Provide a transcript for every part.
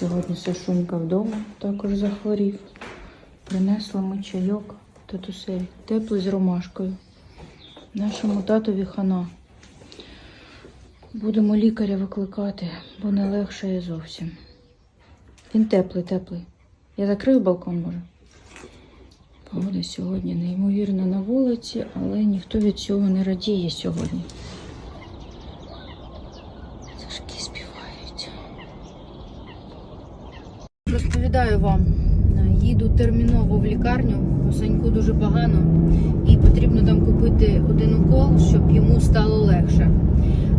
Сьогодні Сашунька вдома також захворів. Принесла ми чайок татусель, теплий з ромашкою. Нашому татові хана. Будемо лікаря викликати, бо не легше зовсім. Він теплий, теплий. Я закрию балкон, може. Погода сьогодні неймовірно на вулиці, але ніхто від цього не радіє сьогодні. Сашки Розповідаю вам, їду терміново в лікарню, у Саньку дуже погано, і потрібно там купити один укол, щоб йому стало легше.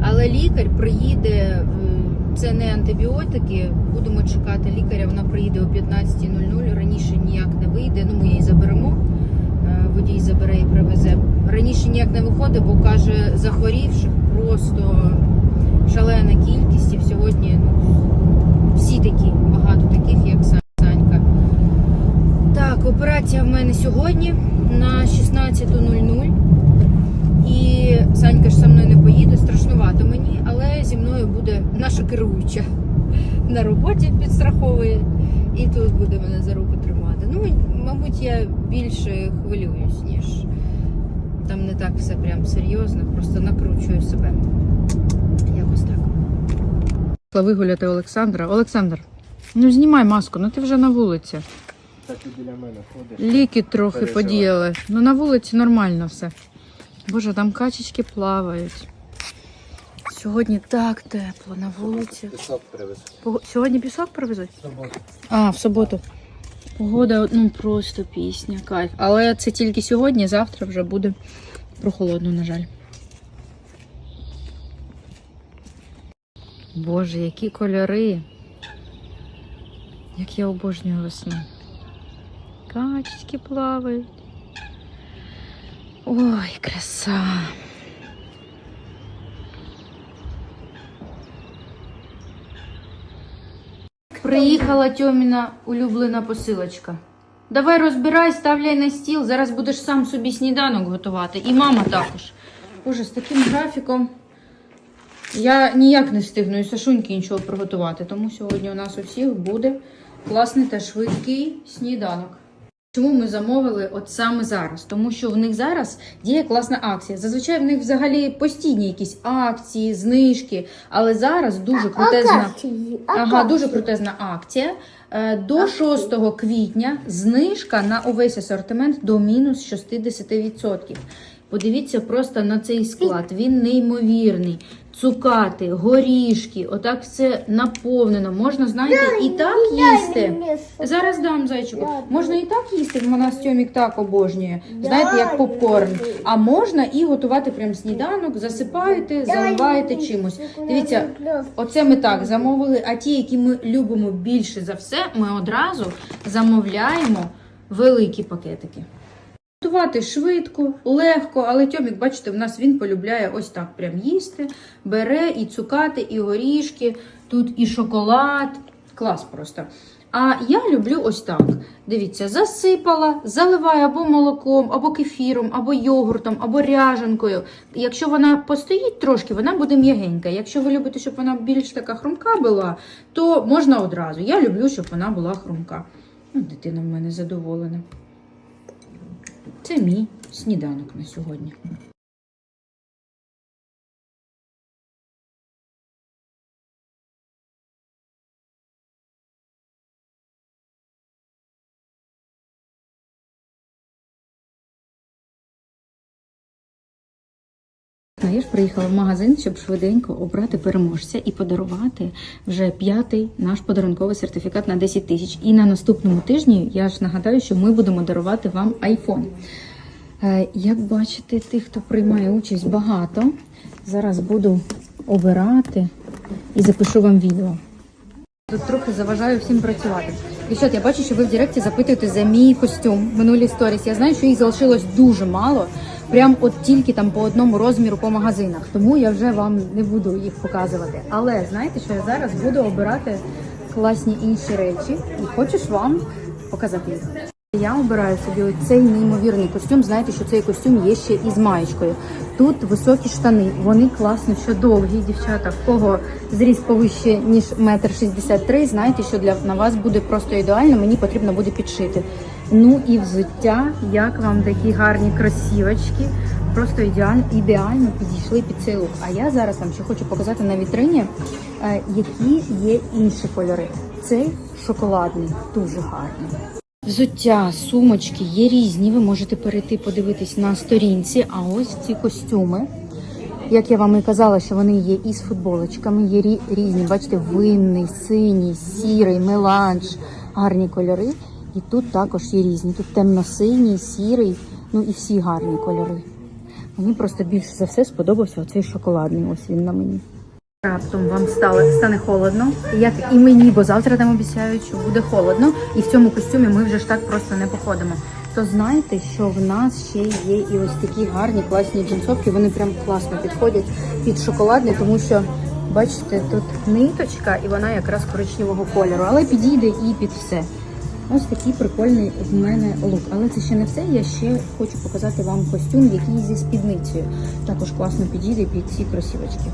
Але лікар приїде, е, це не антибіотики, будемо чекати лікаря, вона приїде о 15.00, раніше ніяк не вийде, ну ми її заберемо, е, водій забере і привезе. Раніше ніяк не виходить, бо каже, захворівших просто шалена кількість, і сьогодні ну, всі такі, багато таких, як Са- Санька. Так, операція в мене сьогодні на 16.00. І Санька ж со мною не поїде, страшнувато мені, але зі мною буде наша керуюча на роботі підстраховує. І тут буде мене за руку тримати. Ну, мабуть, я більше хвилююсь, ніж там не так все прям серйозно, просто накручую себе. Якось так. Вигуляти Олександра. Олександр, ну знімай маску, ну ти вже на вулиці. І біля мене ходиш. Ліки трохи подіяли. Ну на вулиці нормально все. Боже, там качечки плавають. Сьогодні так тепло на вулиці. Пісок привез. Пого- Сьогодні пісок привезуть? Суботу. А, в суботу. Погода ну просто пісня, кайф. Але це тільки сьогодні, завтра вже буде прохолодно, на жаль. Боже, які кольори. Як я обожнюю весну. Качечки плавають. Ой, краса. Приїхала Тьоміна улюблена посилочка. Давай розбирай, ставляй на стіл. Зараз будеш сам собі сніданок готувати. І мама також. Боже, з таким графіком я ніяк не встигну і Сашуньки нічого приготувати. Тому сьогодні у нас у всіх буде класний та швидкий сніданок. Чому ми замовили от саме зараз? Тому що в них зараз діє класна акція. Зазвичай в них взагалі постійні якісь акції, знижки, але зараз дуже крутезна. Ага, дуже крутезна акція. Е, До 6 квітня знижка на увесь асортимент до мінус 60%. Подивіться просто на цей склад. Він неймовірний. Цукати, горішки, отак все наповнено. Можна, знаєте, і так їсти. Зараз дам зайчику. Можна і так їсти, вона Стьомік так обожнює. Знаєте, як попкорн. А можна і готувати прям сніданок, засипаєте, заливаєте чимось. Дивіться, Оце ми так замовили. А ті, які ми любимо більше за все, ми одразу замовляємо великі пакетики. Готувати швидко, легко, але Тьомік, бачите, в нас він полюбляє ось так прям їсти. Бере і цукати, і горішки, тут і шоколад. Клас просто. А я люблю ось так. Дивіться, засипала, заливаю або молоком, або кефіром, або йогуртом, або ряженкою. Якщо вона постоїть трошки, вона буде м'ягенька. Якщо ви любите, щоб вона більш така хрумка була, то можна одразу. Я люблю, щоб вона була хрумка. Ну, дитина в мене задоволена. Це мій сніданок на сьогодні. Я ж приїхала в магазин, щоб швиденько обрати переможця і подарувати вже п'ятий наш подарунковий сертифікат на 10 тисяч. І на наступному тижні я ж нагадаю, що ми будемо дарувати вам iPhone. Е, Як бачите, тих, хто приймає участь, багато. Зараз буду обирати і запишу вам відео. Тут трохи заважаю всім працювати. Дівчат, я бачу, що ви в Директі запитуєте за мій костюм минулі сторіс. Я знаю, що їх залишилось дуже мало. Прям от тільки там по одному розміру по магазинах. Тому я вже вам не буду їх показувати. Але знаєте, що я зараз буду обирати класні інші речі і хочу вам показати їх. Я обираю собі цей неймовірний костюм. Знаєте, що цей костюм є ще із маєчкою. Тут високі штани, вони класно, що довгі, дівчата. В кого зріст повище ніж метр шістдесят три, знаєте, що для на вас буде просто ідеально. Мені потрібно буде підшити. Ну і взуття, як вам такі гарні кросівочки, просто ідеально, ідеально підійшли під цей лук. А я зараз вам ще хочу показати на вітрині, е, які є інші кольори. Цей шоколадний, дуже гарний. Взуття, сумочки є різні. Ви можете перейти подивитись на сторінці. А ось ці костюми. Як я вам і казала, що вони є із футболочками, є різні. Бачите, винний, синій, сірий, меланж, гарні кольори. І тут також є різні. Тут темно-синій, сірий, ну і всі гарні кольори. Мені просто більше за все сподобався оцей шоколадний. Ось він на мені. Раптом вам стало стане холодно, як і мені, бо завтра там обіцяють, що буде холодно, і в цьому костюмі ми вже ж так просто не походимо. То знайте, що в нас ще є і ось такі гарні класні джинсовки. Вони прям класно підходять під шоколадний, тому що бачите, тут ниточка, і вона якраз коричневого кольору, але підійде і під все. Ось такий прикольний в мене лук. Але це ще не все. Я ще хочу показати вам костюм, який зі спідницею. Також класно підійде під ці кросівочки.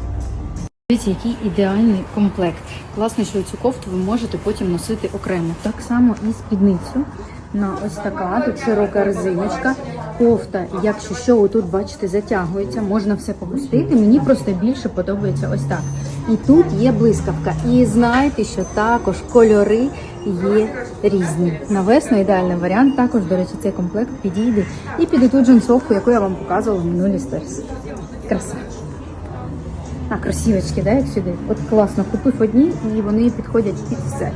Дивіться, який ідеальний комплект. Класно, що цю кофту ви можете потім носити окремо. Так само і спідницю. На ось така, тут широка резиночка. Кофта, якщо що, отут, бачите, затягується, можна все попустити. Мені просто більше подобається ось так. І тут є блискавка. І знаєте, що також кольори є різні. На весну ідеальний варіант. Також, до речі, цей комплект підійде і під ту джинсовку, яку я вам показувала в минулій сторіс. Краса. А, красивочки, да, як сюди. От класно, купив одні і вони підходять під все.